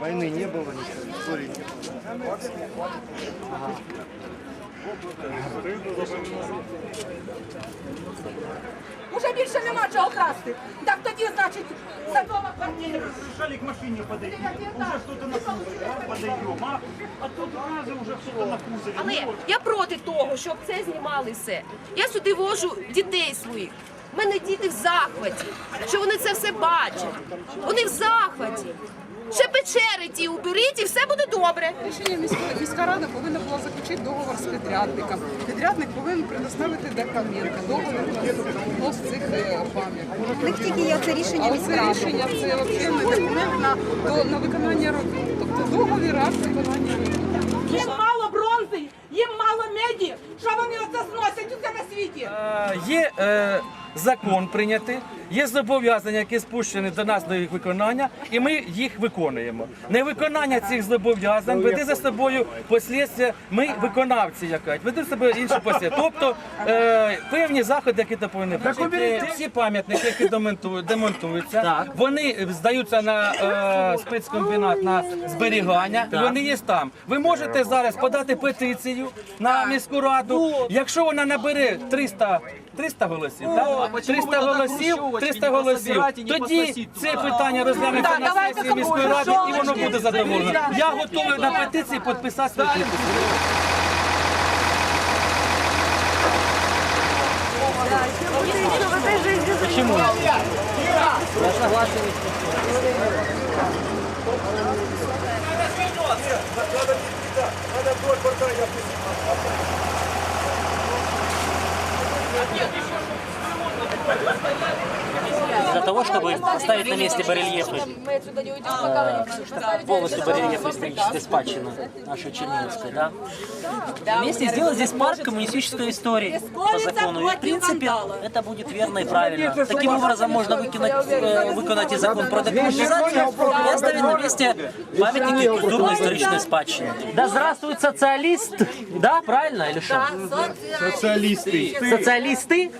Войны не было, ничего, истории не было. Уже більше нема чого красти. Так тоді, значить, садова квартира. Решали к машине подойти. Уже что-то на кузове, а, подойдем, а? А тут сразу уже что-то на кузове. Але Ну, я проти того, щоб це знімали все. Я сюди вожу дітей своїх. У мене діти в захваті, що вони це все бачать. Вони в захваті. Ще печери ті уберіть і все буде добре. Рішення міської міська рада повинна була заключити договор з підрядником. Підрядник повинен предоставити документи, договір знос цих е, пам'яток. Них тільки є це рішення Але це рішення це взагалі документ на, на виконання робіт. Тобто договір акт виконання робіт. Є е, закон прийнятий, є зобов'язання, які спущені до нас до їх виконання, і ми їх виконуємо. Невиконання цих зобов'язань веде за собою послідствя. Ми виконавці, якась веде за собою інші послідствя. Тобто е, певні заходи, які то повинні бути. Всі пам'ятники, які демонту- демонтуються, вони здаються на е, спецкомбінат на зберігання. і Вони є там. Ви можете зараз подати петицію на міську раду. Якщо вона набере 300 300 голосів, так? 300 голосів, 300 голосів. Тоді це питання розглянеться на сесії міської ради і воно буде задоволено. Я готовий на петиції підписати свою підпис. Для того, чтобы оставить на месте барельефы, отсюда не полностью барельефы исторической спадщины нашей Черниговской, да? Вместе сделать здесь парк коммунистической истории по закону. И, в принципе, это будет верно и правильно. Таким образом можно выкинуть, э, выконать и закон про декоммунизацию и оставить на месте памятники культурно-исторической спадщины. Да здравствует социалист! Да, правильно или что? Социалисты. Социалисты?